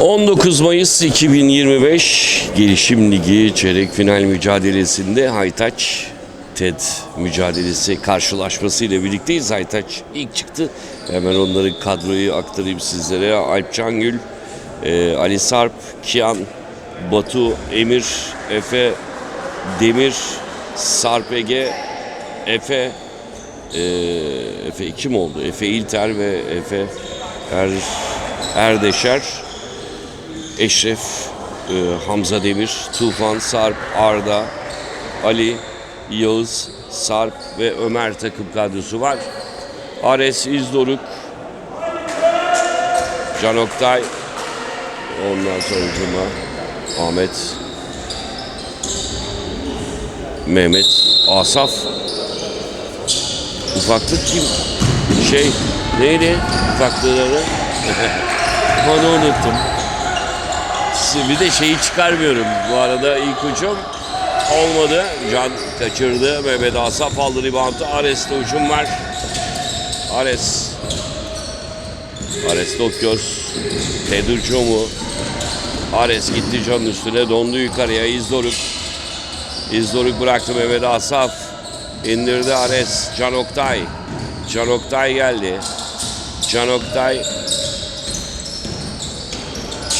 19 Mayıs 2025 Gelişim Ligi çeyrek final mücadelesinde Haytaç TED mücadelesi karşılaşması ile birlikteyiz. Haytaç ilk çıktı. Hemen onların kadroyu aktarayım sizlere. Alp Cangül, e, Ali Sarp, Kian, Batu, Emir, Efe, Demir, Sarp Ege, Efe, e, Efe kim oldu? Efe İlter ve Efe Er, Erdeşer. Eşref, e, Hamza Demir, Tufan, Sarp, Arda, Ali, Yağız, Sarp ve Ömer takım kadrosu var. Ares, İzdoruk, Can Oktay, ondan sonra Cuma, Ahmet, Mehmet, Asaf, ufaklık kim? Şey, neydi ufaklıları? Onu unuttum. Bir de şeyi çıkarmıyorum. Bu arada ilk uçum olmadı. Can kaçırdı. Mehmet Asaf aldı reboundu. Ares'te uçum var. Ares. Ares Dokgöz. Tedur Çomu. Ares gitti Can'ın üstüne. Dondu yukarıya. İzdoruk. İzdoruk bıraktı Mehmet Asaf. İndirdi Ares. Can Oktay. Can Oktay geldi. Can Oktay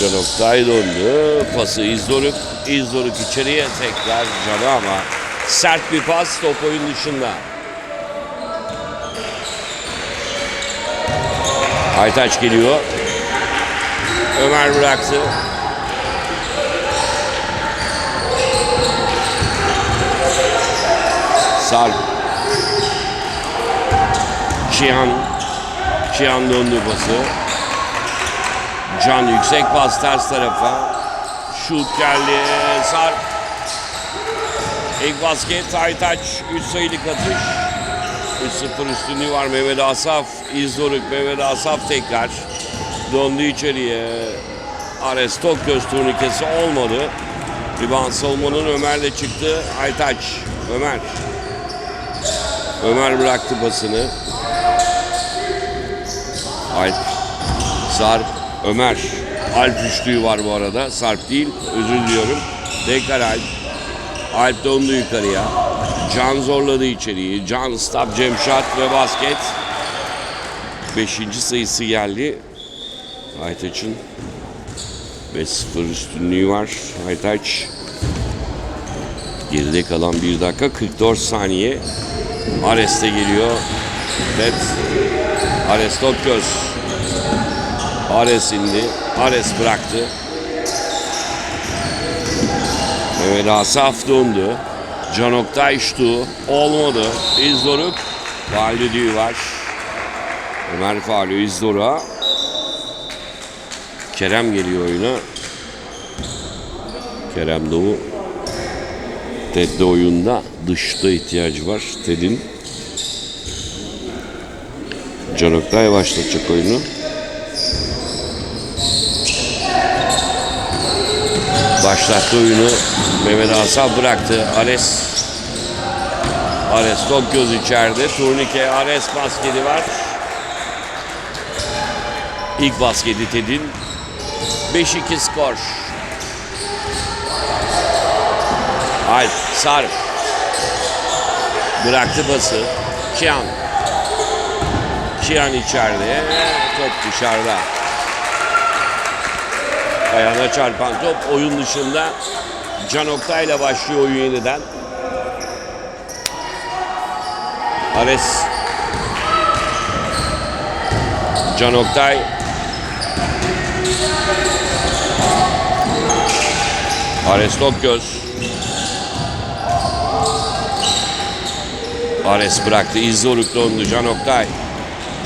Can Oktay döndü. Pası İzdoruk. İzdoruk içeriye tekrar Can'a ama sert bir pas top oyun dışında. Aytaç geliyor. Ömer bıraktı. Sarp. Çiyan. Çiyan döndü pası. Can yüksek pas ters tarafa. Şut geldi. Sarp. İlk basket Aytaç 3 sayılık atış. 3-0 üstünlüğü var Mehmet Asaf. İzdoruk Mehmet Asaf tekrar. Döndü içeriye. Ares Tokgöz turnikesi olmadı. Rebound savunmanın Ömer'le çıktı. Aytaç. Ömer. Ömer bıraktı pasını. Alp. Sarp. Ömer. Alp üçlüğü var bu arada. Sarp değil. Özür diliyorum. Tekrar Alp. Alp döndü yukarıya. Can zorladı içeriği. Can, jam shot ve basket. Beşinci sayısı geldi. Aytaç'ın 5-0 üstünlüğü var. Aytaç geride kalan 1 dakika 44 saniye. Ares de geliyor. Net. Ares Tokgöz. Ares indi. Ares bıraktı. Mehmet Asaf döndü. Can Oktay şutu. Olmadı. İzdoruk. Faal düdüğü var. Ömer faulü İzdoruk'a. Kerem geliyor oyuna. Kerem Doğu. Ted'de oyunda dışta ihtiyacı var. Ted'in. Can Oktay başlatacak oyunu. Başlattı oyunu. Mehmet Asaf bıraktı. Ares. Ares top göz içeride. Turnike Ares basketi var. İlk basketi Ted'in. 5-2 skor. Alp, Sarp. Bıraktı bası. Kian. Kian içeride. Top dışarıda. Ayağına çarpan top oyun dışında. Can Oktay ile başlıyor oyun yeniden. Ares. Can Oktay. Ares Tokgöz. Ares bıraktı. İzzoruk döndü. Can Oktay.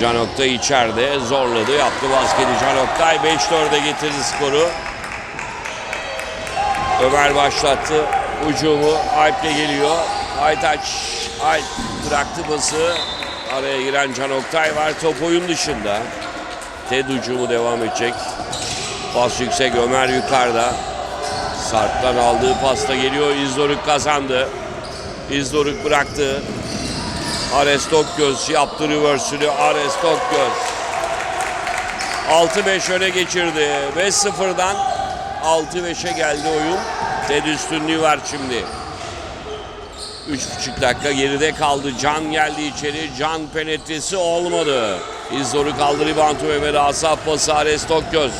Can Oktay içeride zorladı. Yaptı basketi Can Oktay. 5-4'e getirdi skoru. Ömer başlattı. Ucumu Alp'le geliyor. Aytaç Alp bıraktı bası. Araya giren Can Oktay var. Top oyun dışında. Ted ucumu devam edecek. Pas yüksek Ömer yukarıda. Sarp'tan aldığı pasta geliyor. İzdoruk kazandı. İzdoruk bıraktı. Ares Tokgöz yaptı reverse'ünü. Ares Tokgöz. 6-5 öne geçirdi. 5-0'dan 6-5'e geldi oyun. Ted üstünlüğü var şimdi. 3,5 dakika geride kaldı. Can geldi içeri. Can penetresi olmadı. İzzoru kaldı ribantu Mehmet Asaf pası Ares Tokgöz.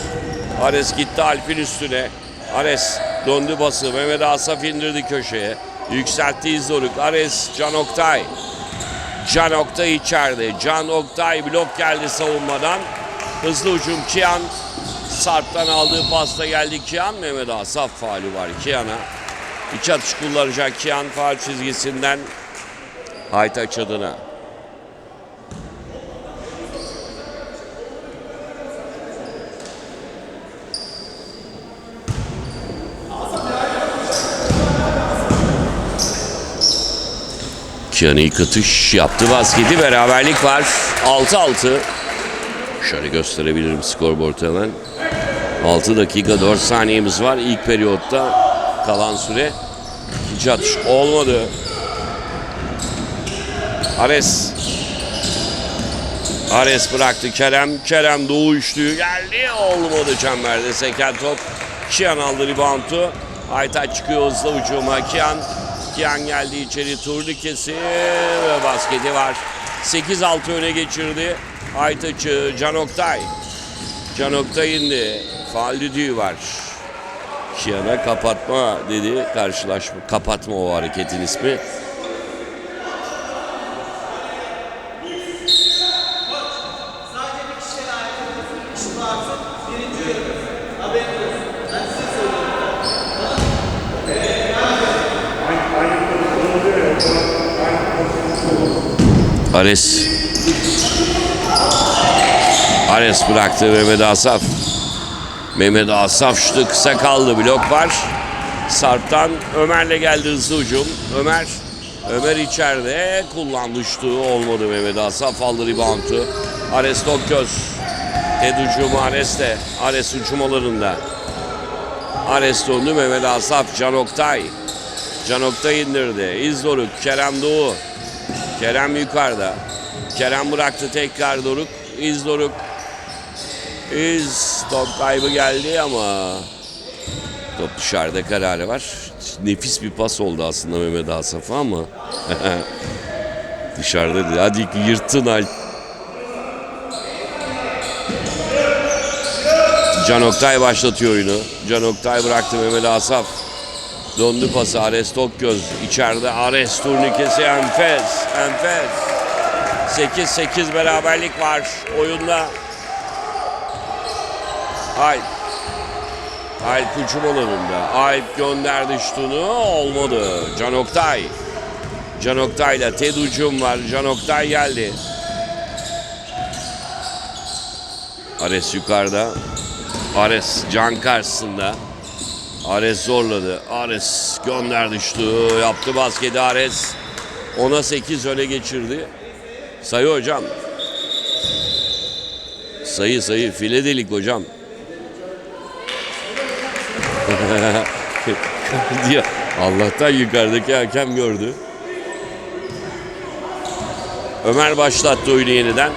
Ares gitti Alp'in üstüne. Ares döndü bası. Mehmet Asaf indirdi köşeye. Yükseltti İzzoruk. Ares Can Oktay. Can Oktay içeride. Can Oktay blok geldi savunmadan. Hızlı ucum Kian. Sarp'tan aldığı pasta geldi Kian. Mehmet Asaf faali var Kian'a. İç atış kullanacak Kian faal çizgisinden. Haytaç adına. Kian ilk atış yaptı basketi. Beraberlik var. 6-6. Şöyle gösterebilirim skorboard hemen. 6 dakika 4 saniyemiz var. İlk periyotta kalan süre. Atış olmadı. Ares. Ares bıraktı Kerem. Kerem doğu üçlüğü geldi. Olmadı çemberde seken top. Kian aldı reboundu. Aytaç çıkıyor hızlı ucuma. Kian. Kian geldi içeri turnikesi ve basketi var. 8-6 öne geçirdi. Aytaç'ı Can Oktay. Can Oktay indi. Faal düdüğü var. Kian'a kapatma dedi. Karşılaşma. Kapatma o hareketin ismi. Ares. Ares bıraktı Mehmet Asaf. Mehmet Asaf şutu kısa kaldı. Blok var. Sarp'tan Ömer'le geldi hızlı ucum. Ömer Ömer içeride kullandı şutu. Olmadı Mehmet Asaf aldı reboundu. Ares Tokgöz. Ted ucumu Ares'te. Ares ucum alanında. Ares döndü Mehmet Asaf. Can Oktay. Can Oktay indirdi. İzdoruk. Kerem Doğu. Kerem yukarıda. Kerem bıraktı tekrar Doruk. İz Doruk. İz top kaybı geldi ama top dışarıda kararı var. Nefis bir pas oldu aslında Mehmet Asaf'a ama dışarıda dedi. Hadi yırttın Alp. Can Oktay başlatıyor oyunu. Can Oktay bıraktı Mehmet Asaf. Döndü pası Ares Tokgöz. İçeride Ares turnikesi enfes. Enfes. 8-8 beraberlik var oyunda. Alp. Alp hücum alanında. Alp gönderdi şutunu. Olmadı. Can Oktay. Can Oktay'la Ted hücum var. Can Oktay geldi. Ares yukarıda. Ares can karşısında. Ares zorladı. Ares gönderdi şutu. Yaptı basketi Ares. Ona 8 öne geçirdi. Sayı hocam. Sayı sayı. File delik hocam. diye Allah'tan yukarıdaki hakem gördü. Ömer başlattı oyunu yeniden.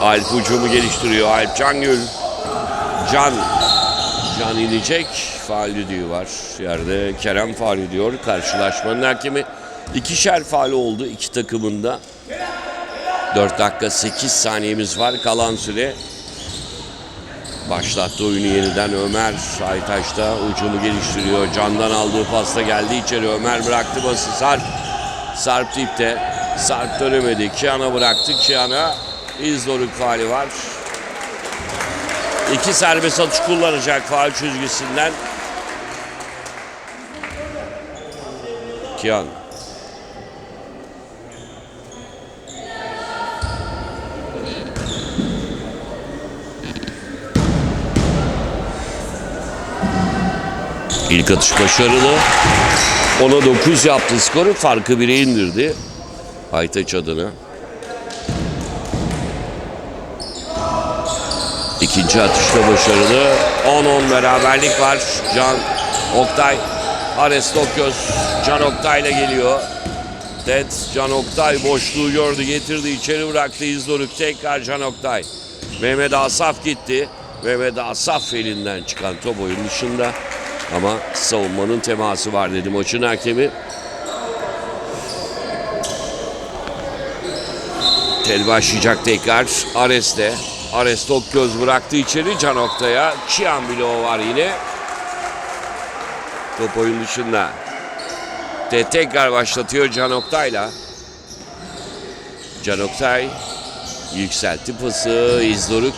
Alp hücumu geliştiriyor. Alp Cangül. Can. Can inecek. Faal düdüğü var. Yerde Kerem faal ediyor. Karşılaşmanın hakemi ikişer faal oldu iki takımında. 4 dakika 8 saniyemiz var. Kalan süre Başlattı oyunu yeniden Ömer Aytaş'ta ucumu geliştiriyor. Can'dan aldığı pasta geldi içeri. Ömer bıraktı bası Sarp. Sarp dipte. Sarp dönemedi. Kian'a bıraktı. Kian'a İzdoruk faali var. İki serbest atış kullanacak faal çizgisinden. Kian. İlk atış başarılı. Ona 9 yaptı skoru. Farkı 1'e indirdi. Aytaç adına. İkinci atışta başarılı. 10-10 beraberlik var. Can Oktay. Ares Tokyos. Can Oktay'la geliyor. Ted Can Oktay boşluğu gördü getirdi içeri bıraktı İzdoruk tekrar Can Oktay. Mehmet Asaf gitti. Mehmet Asaf elinden çıkan top oyun dışında. Ama savunmanın teması var dedi maçın hakemi. Ted başlayacak tekrar. Ares'te. Ares göz bıraktı içeri Can Oktay'a. Çiyan bloğu var yine. Top oyun dışında. Ted tekrar başlatıyor Can Oktay'la. Can Oktay yükseltti pası. İzdoruk.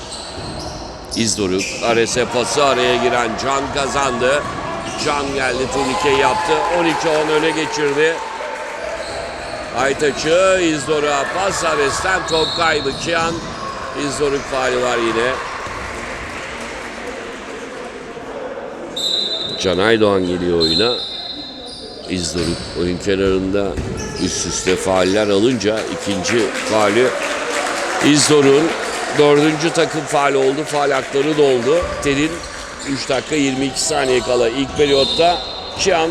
İzdoruk. Ares'e pası araya giren Can kazandı. Can geldi turnikeyi yaptı. 12-10 öne geçirdi. Aytaç'ı İzdoruk'a pas Ares'ten top kaybı. Kian İzdoruk faali var yine. Can Aydoğan geliyor oyuna. İzdoruk oyun kenarında üst üste faaller alınca ikinci faali İzdoruk'un dördüncü takım faali oldu. Faal hakları doldu. Ted'in 3 dakika 22 saniye kala ilk periyotta Kian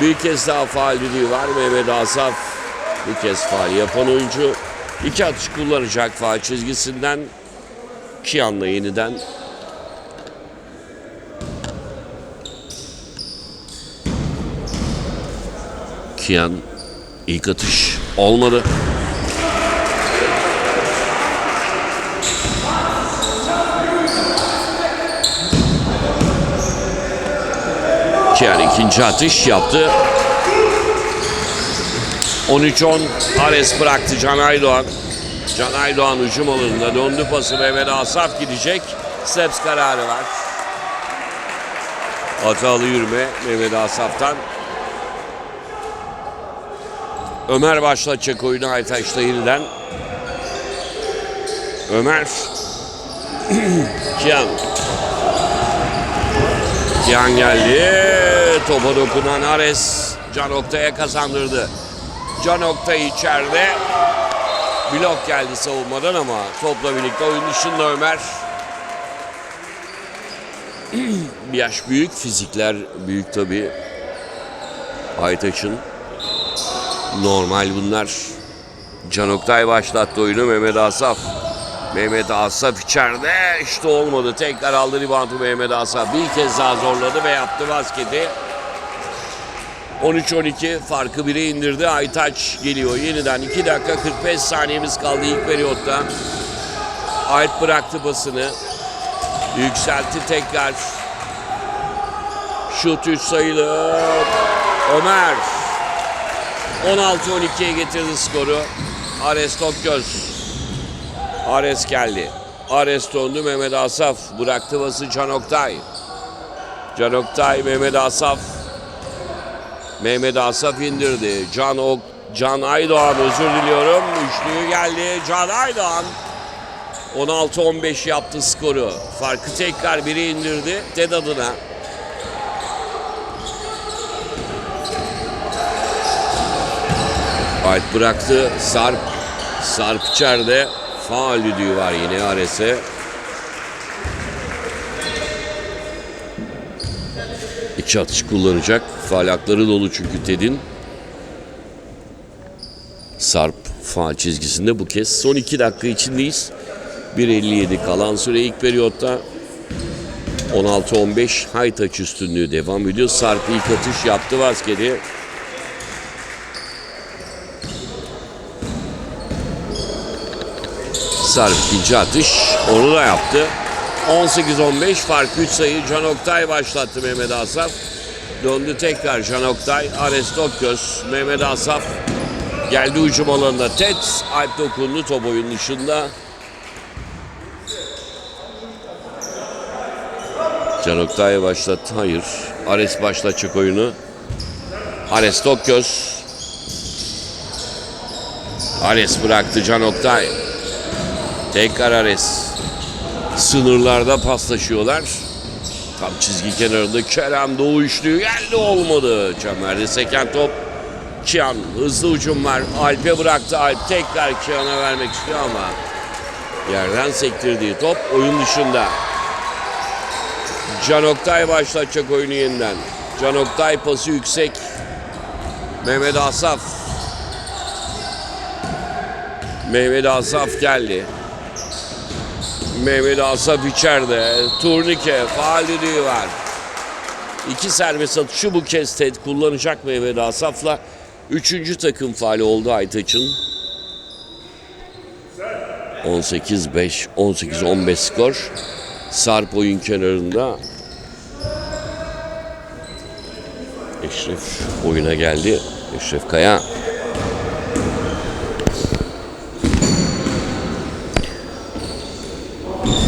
bir kez daha faal düdüğü var. Mehmet Asaf bu kez faal yapan oyuncu. İki atış kullanacak faal çizgisinden. Kian'la yeniden Kian ilk atış olmadı. Kian ikinci atış yaptı. 13-10 Ares bıraktı Can Aydoğan. Can Aydoğan hücum alanında döndü pası Mehmet Asaf gidecek. Steps kararı var. Hatalı yürüme Mehmet Asaf'tan. Ömer başlatacak oyunu Aytaş'ta yeniden. Ömer. Kian. Kian geldi. Topa dokunan Ares. Can Oktay'a kazandırdı. Can Oktay içeride. Blok geldi savunmadan ama topla birlikte oyun dışında Ömer. Yaş büyük, fizikler büyük tabii. Aytaç'ın. Normal bunlar. Can Oktay başlattı oyunu Mehmet Asaf. Mehmet Asaf içeride işte olmadı. Tekrar aldı ribandı Mehmet Asaf. Bir kez daha zorladı ve yaptı basketi. 13-12 farkı 1'e indirdi. Aytaç geliyor yeniden. 2 dakika 45 saniyemiz kaldı ilk periyotta. Alp bıraktı basını. Yükseltti tekrar. Şut 3 sayılı. Ömer. 16-12'ye getirdi skoru. Ares Tokgöz. Ares geldi. Ares döndü Mehmet Asaf. Bıraktı bası Can Oktay. Can Oktay, Mehmet Asaf. Mehmet Asaf indirdi. Can Ok Can Aydoğan özür diliyorum. Üçlüğü geldi. Can Aydoğan 16-15 yaptı skoru. Farkı tekrar biri indirdi. TED adına. Alp bıraktı. Sarp. Sarp içeride. Faal düdüğü var yine Ares'e. İki atış kullanacak. Faal hakları dolu çünkü Ted'in. Sarp faal çizgisinde bu kez. Son iki dakika içindeyiz. 1.57 kalan süre ilk periyotta. 16-15 high touch üstünlüğü devam ediyor. Sarp ilk atış yaptı basketi. Sarp ikinci atış. Onu da yaptı. 18-15 fark 3 sayı Can Oktay başlattı Mehmet Asaf. Döndü tekrar Can Oktay. Ares Mehmet Asaf. Geldi hücum alanında Ted. Alp dokundu top oyun dışında. Can Oktay başlattı. Hayır. Ares başlatacak oyunu. Ares Tokgöz. Ares bıraktı Can Oktay. Tekrar Ares. Sınırlarda paslaşıyorlar. Tam çizgi kenarında Kerem Doğu üçlüğü geldi olmadı. Çemberde seken top. Kian hızlı ucum var. Alp'e bıraktı. Alp tekrar Kian'a vermek istiyor ama yerden sektirdiği top oyun dışında. Can Oktay başlatacak oyunu yeniden. Can Oktay pası yüksek. Mehmet Asaf Mehmet Asaf geldi. Mehmet Asaf içeride. Turnike faal düdüğü var. İki serbest atışı bu kez Ted kullanacak Mehmet Asaf'la. Üçüncü takım faali oldu Aytaç'ın. 18-5, 18-15 skor. Sarp oyun kenarında. Eşref oyuna geldi. Eşref Kaya.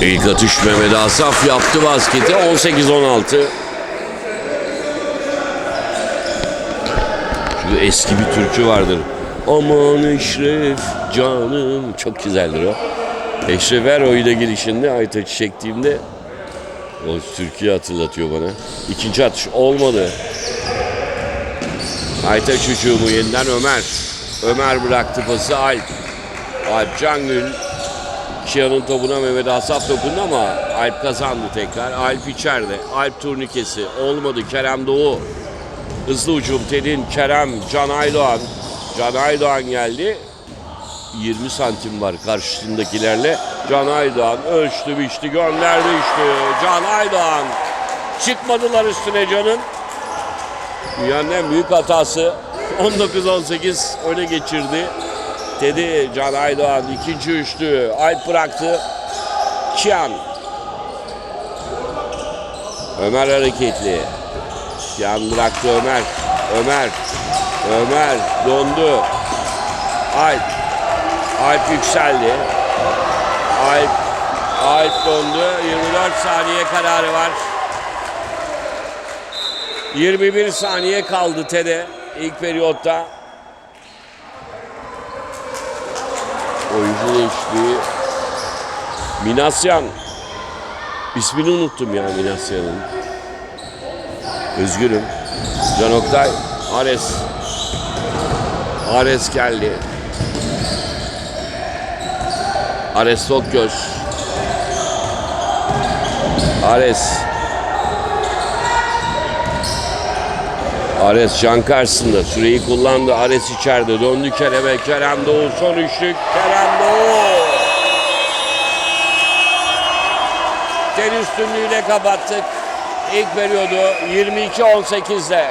İlk atış Mehmet Asaf yaptı basketi 18-16. Şu eski bir türkü vardır. Aman Eşref canım. Çok güzeldir o. Eşref her oyuna girişinde Aytaç'ı çektiğimde o türküyü hatırlatıyor bana. İkinci atış olmadı. Aytaç hücumu yeniden Ömer. Ömer bıraktı pası Alp. Alp Cangül. Kia'nın topuna Mehmet Asaf dokundu ama Alp kazandı tekrar. Alp içeride. Alp turnikesi. Olmadı. Kerem Doğu. Hızlı ucum Tedin, Kerem, Can Aydoğan. Can Aydoğan geldi. 20 santim var karşısındakilerle. Can Aydoğan ölçtü, biçti, gönderdi işte. Can Aydoğan. Çıkmadılar üstüne Can'ın. Dünyanın en büyük hatası. 19-18 öne geçirdi. Teddy, Can Aydoğan ikinci üçlü. Alp bıraktı. Kian. Ömer hareketli. Kian bıraktı Ömer. Ömer. Ömer dondu. Alp. Alp yükseldi. Alp. Alp dondu. 24 saniye kararı var. 21 saniye kaldı Tede ilk periyotta. Oyuncu değişikliği. Minasyan. İsmini unuttum ya Minasyan'ın. Özgürüm. Can Oktay. Ares. Ares geldi. Ares Tokgöz. Ares. Ares can karşısında süreyi kullandı. Ares içeride döndü Kerem'e. Kerem Doğu son üçlük. Kerem Doğu. Tel üstünlüğüyle kapattık. İlk periyodu 22-18'de.